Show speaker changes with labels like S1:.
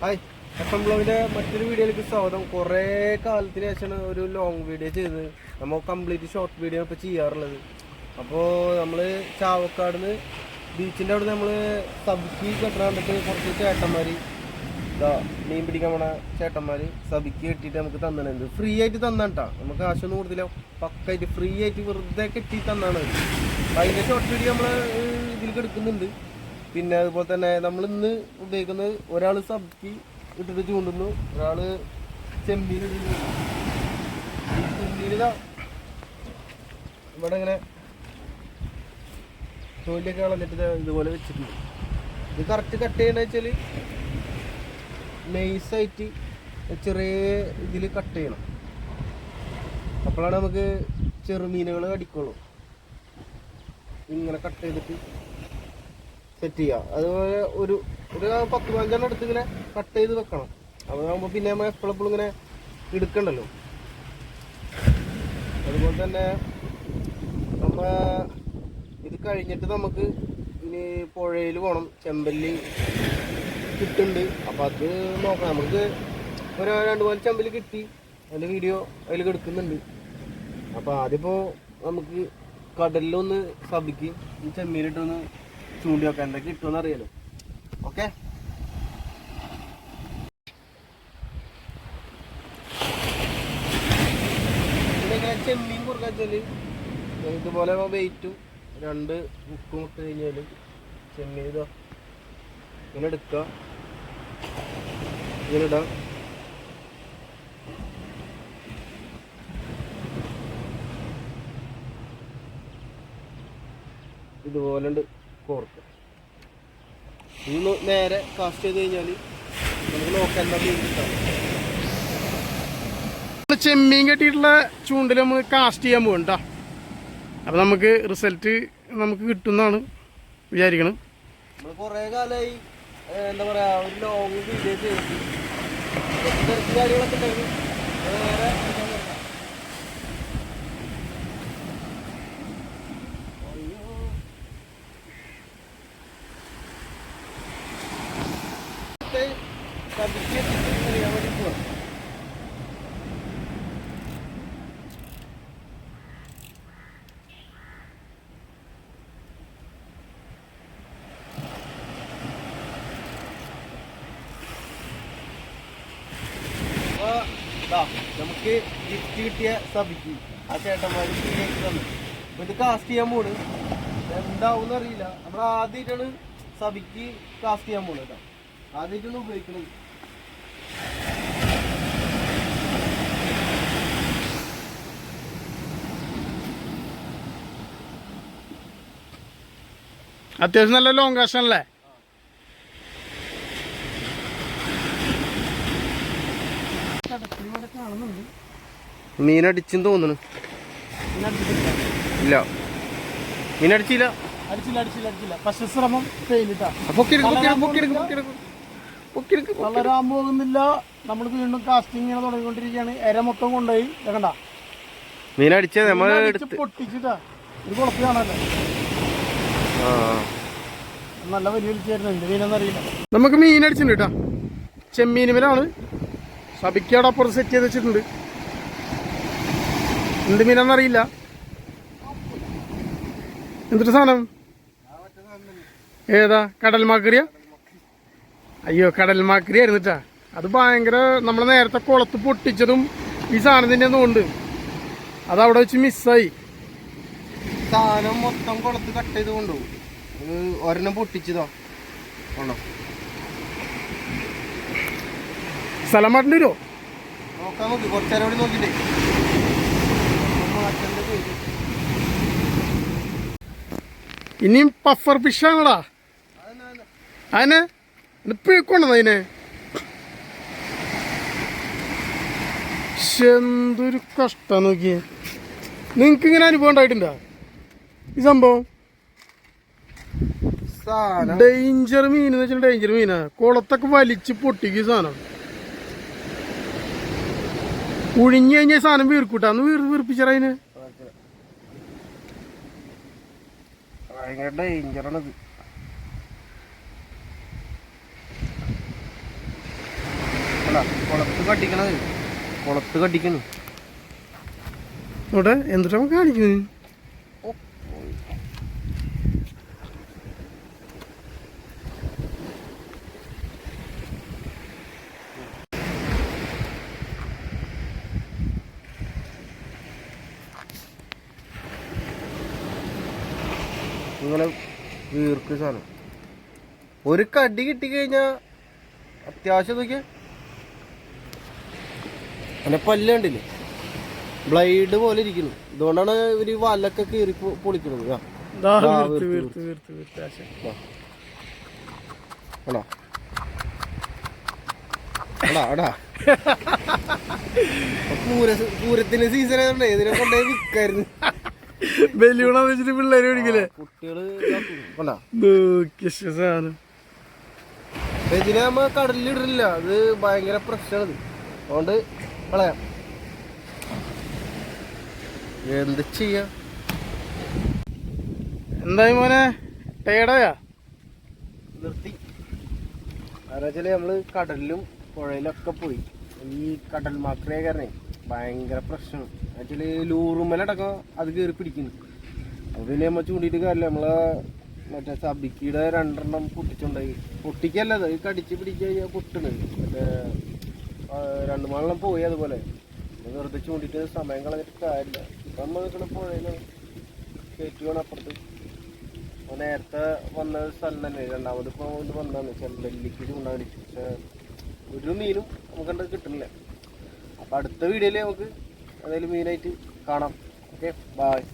S1: Hi. F M മറ്റൊരു വീഡിയോയിലേക്ക് സ്വാഗതം. കുറേ കാലത്തിന് ശേഷമാണ് ഒരു ലോങ് വീഡിയോ ചെയ്തത്. നമ്മൾ കംപ്ലീറ്റ് ഷോർട്ട് വീഡിയോ ഇപ്പോൾ ചെയ്യാറുള്ളത്. അപ്പോൾ നമ്മൾ ചാവക്കാട് നിന്ന് ബീച്ചിന്റെ അവിടെ നമ്മൾ സബിക്ക് കെട്ടണ കണ്ടിട്ട് കുറച്ച് ചേട്ടന്മാർ മീൻ പിടിക്കാൻ പോണ ചേട്ടന്മാർ സബിക്ക് കെട്ടിയിട്ട് നമുക്ക് തന്നണത് ഫ്രീ ആയിട്ട് തന്നാട്ടാ നമുക്ക് കാശൊന്നും കൊടുത്തില്ല പക്കായിട്ട് ഫ്രീ ആയിട്ട് വെറുതെ കെട്ടി തന്നാണ്. അത്. അതിന്റെ ഷോർട്ട് വീഡിയോ നമ്മൾ ഇതിലേക്ക് എടുക്കുന്നുണ്ട്. പിന്നെ അതുപോലെ തന്നെ നമ്മൾ ഇന്ന് ഉപയോഗിക്കുന്നത് ഒരാൾ സബ്ജി ഇട്ടിട്ട് ചൂണ്ടുന്നു ഒരാൾ ചെമ്മീൻ ചെമ്മീനിതാ ഇവിടെ ഇങ്ങനെ തോലിയൊക്കെ കളഞ്ഞിട്ട് ഇതുപോലെ വെച്ചിട്ടുണ്ട്. ഇത് കറക്റ്റ് കട്ട് ചെയ്യണമെന്ന് വെച്ചാൽ നൈസായിട്ട് ചെറിയ ഇതിൽ കട്ട് ചെയ്യണം. അപ്പോഴാണ് നമുക്ക് ചെറുമീനുകൾ അടിക്കുള്ളൂ ഇങ്ങനെ കട്ട് ചെയ്തിട്ട് സെറ്റ് ചെയ്യുക അതുപോലെ ഒരു ഒരു പത്ത് പതിനഞ്ചെണ്ണം എടുത്ത് ഇങ്ങനെ കട്ട് ചെയ്ത് വെക്കണം. അതാകുമ്പോൾ പിന്നെ നമ്മൾ എപ്പോഴെപ്പോഴും ഇങ്ങനെ എടുക്കണ്ടല്ലോ. അതുപോലെ തന്നെ നമ്മ ഇത് കഴിഞ്ഞിട്ട് നമുക്ക് ഇനി പുഴയിൽ പോകണം ചെമ്പല്ലി കിട്ടുന്നുണ്ട്. അപ്പം അത് നോക്കാം നമുക്ക് ഒരു രണ്ട് മൂന്ന് ചെമ്പല്ലി കിട്ടി. അതിന്റെ വീഡിയോ അതിൽ എടുക്കുന്നുണ്ട് അപ്പോൾ ആദ്യമിപ്പോൾ നമുക്ക് കടലിലൊന്ന് സബിക്ക് ചെമ്മീനിട്ടൊന്ന് ചൂണ്ടി വെക്കാം എന്തൊക്കെ കിട്ടുമെന്ന് അറിയാലോ ഓക്കെ ചെമ്മീൻ കുറുക്കാൻ വെച്ചാൽ ഇതുപോലെ വെയിറ്റും രണ്ട് ഉപ്പും ഇട്ട് കഴിഞ്ഞാൽ ചെമ്മീൻ ഇതാ. ഇങ്ങനെ എടുക്കുക. ഇങ്ങനെ ഇടാം. ഇതുപോലെ ഉണ്ട്. കോർക്കുക ഇത് നേരെ കാസ്റ്റ് ചെയ്ത് കഴിഞ്ഞാൽ നമുക്ക് നോക്കാൻ മീൻ കിട്ടാം.
S2: ചെമ്മീൻ കെട്ടിയിട്ടുള്ള ചൂണ്ടിൽ നമ്മൾ കാസ്റ്റ് ചെയ്യാൻ പോകണ്ട അപ്പൊ അപ്പം നമുക്ക് റിസൾട്ട് നമുക്ക് കിട്ടുമെന്നാണ് വിചാരിക്കണം
S1: നമ്മൾ കുറേ കാലമായി എന്താ പറയാ ഒരു ലോങ് വീഡിയോ ചെയ്തിട്ട്. കാര്യങ്ങളൊക്കെ ഉണ്ടായിരുന്നു അത് നേരെ ഇതാ നോക്കാം. അയ്യോ. ഇത് കടിച്ച് വെച്ചിട്ട് അറിയാൻ വേണ്ടി പോവാ. അപ്പൊ ദാ നമുക്ക് ഗിഫ്റ്റ് കിട്ടിയ സഭിക്ക് ആ ശരിയാക്കി തന്നു. അപ്പൊ ഇത് കാസ്റ്റ് ചെയ്യാൻ പോണ്. എന്താവും അറിയില്ല. നമ്മൾ ആദ്യമായിട്ടാണ് സഭിക്ക് കാസ്റ്റ് ചെയ്യാൻ പോണത് കേട്ടോ. ആദ്യമായിട്ടാണ് ഉപയോഗിക്കുന്നത്
S2: അത്യാവശ്യം നല്ല ലോങ് കാഷൻ അല്ലേ?
S1: മീനടിച്ചെന്ന് തോന്നുന്നു. ഇല്ല. മീനടിച്ചില്ല.
S2: അടിച്ചില്ല അടിച്ചില്ല അടിച്ചില്ല. പക്ഷെ ശ്രമം പോകുന്നില്ല. നമ്മൾ വീണ്ടും കാസ്റ്റിംഗ് ഇങ്ങനെ തുടങ്ങിക്കൊണ്ടിരിക്കുകയാണ്. എര മൊത്തം കൊണ്ടുപോയി. കണ്ട
S1: മീനടിച്ചത് നമ്മൾ
S2: പൊട്ടിച്ചിട്ടാ. ഇത്
S1: ആ.
S2: നല്ല വലിയ വലിച്ചായിരുന്നു. എന്ത് മീനെന്നറിയില്ല നമുക്ക് മീനടിച്ചിട്ടുണ്ട് കേട്ടോ ചെമ്മീനുമലാണ്. സബിക്കയുടെ അപ്പുറം സെറ്റ് ചെയ്ത് വെച്ചിട്ടുണ്ട്. എന്ത് മീനാന്നറിയില്ല എന്തൊരു സാധനം? ഏതാ? കടൽ മാക്രിയ? അയ്യോ കടൽ മാക്രി ആയിരുന്നിട്ടാ അത് ഭയങ്കര നമ്മൾ നേരത്തെ കുളത്ത് പൊട്ടിച്ചതും ഈ സാധനത്തിന്റെ ഒന്നും ഉണ്ട് അത് അവിടെ വെച്ച് മിസ്സായി
S1: സാധനം മൊത്തം കുളത്ത് കട്ട് ചെയ്ത് കൊണ്ടുപോകും. ഒരെണ്ണം പൊട്ടിച്ചതോ. ആണോ
S2: സ്ഥലം മാറ്റേണ്ടി വരുമോ
S1: നോക്കാൻ നോക്കി. കുറച്ചേരം കൂടി നോക്കിട്ടേ മാറ്റേണ്ട പേര്
S2: ഇനിയും പഫർ ഫിഷാണോടാ അതിനെ ഇപ്പൊണ്ടോ അതിനെ? എന്തൊരു കഷ്ടം നോക്കിയേ. നിങ്ങൾക്ക് ഇങ്ങനെ അനുഭവം ഉണ്ടായിട്ടുണ്ടോ? ഈ സംഭവം? ഡേഞ്ചർ മീൻ എന്ന് വെച്ചാൽ ഡേഞ്ചർ മീനാ. കുളത്തൊക്കെ വലിച്ച് പൊട്ടിക്കും സാധനം. ഉഴിഞ്ഞു കഴിഞ്ഞാൽ സാധനം വീർക്കൂട്ടാ? അന്ന് വീർ വീർപ്പിച്ചാ അതിന്.
S1: ഭയങ്കര ഡേഞ്ചറാണത് കുളത്ത് കട്ടിക്കണത് കുളത്ത് കട്ടിക്കണ്
S2: ഇവിടെ എന്തിട്ടാ നമുക്ക് കാണിക്കുന്നത്
S1: ഇങ്ങനെ വീർക്ക് സാധനം. ഒരു കടി കിട്ടിക്കഴിഞ്ഞാൽ അത്യാവശ്യം നോക്കിയാ. അങ്ങനെ പല്ല് കണ്ടില്ലേ? ബ്ലൈഡ് പോലെ ഇരിക്കുന്നു. ഇതുകൊണ്ടാണ് ഇവർ വലൊക്കെ കീറി പൊളിക്കുന്നത് പൂരത്തിന്റെ സീസൺ ഇതിനെ കൊണ്ടുപോയി വിൽക്കായിരുന്നു
S2: ബലൂണാന്ന് വെച്ചിട്ട് പിള്ളേര് പിടിക്കില്ലേ
S1: കുട്ടികൾ ഇതിനെ നമ്മ കടലിലിടില്ല അത് ഭയങ്കര പ്രശ്നമാണ്. അതുകൊണ്ട് കളയാം. എന്ത് ചെയ്യ?
S2: എന്തായി മോനെ? ടേടയാ
S1: നിർത്തി. എന്നുവെച്ചാൽ നമ്മൾ കടലിലും പുഴയിലൊക്കെ പോയി. ഈ കടൽ മാക്രിയ കാരണേ ഭയങ്കര പ്രശ്നമാണ് ആക്ച്വലി ലൂറുമ്മലടക്കം അത് കയറി പിടിക്കുന്നു. അപ്പൊ പിന്നെ നമ്മൾ ചൂണ്ടിയിട്ട് കാര്യമില്ല നമ്മളെ മറ്റേ സബിക്കിയുടെ രണ്ടെണ്ണം പൊട്ടിച്ചുണ്ടായി. പൊട്ടിക്കല്ല അത് കടിച്ച് പിടിച്ച് കഴിഞ്ഞാൽ പൊട്ടുന്നത്. മറ്റേ രണ്ടു മൂന്നെണ്ണം പോയി അതുപോലെ. വെറുതെ ചൂണ്ടിട്ട് സമയം കളഞ്ഞിട്ട് കാര്യമില്ല ഇപ്പൊ നമ്മൾ നിൽക്കുന്ന പുഴയിലാണ് കയറ്റി വേണം അപ്പുറത്ത്. അപ്പൊ നേരത്തെ വന്ന സ്ഥലം തന്നെ. രണ്ടാമത് ഇപ്പൊ വന്നതാണ്. വന്നാണ് ചൂണ്ടാൻ പക്ഷെ ഒരു മീനും നമുക്ക് കണ്ടത് കിട്ടുന്നില്ല. അപ്പൊ അടുത്ത വീഡിയോയിൽ നമുക്ക് ഏതായാലും മെയിനായിട്ട് കാണാം. Okay bye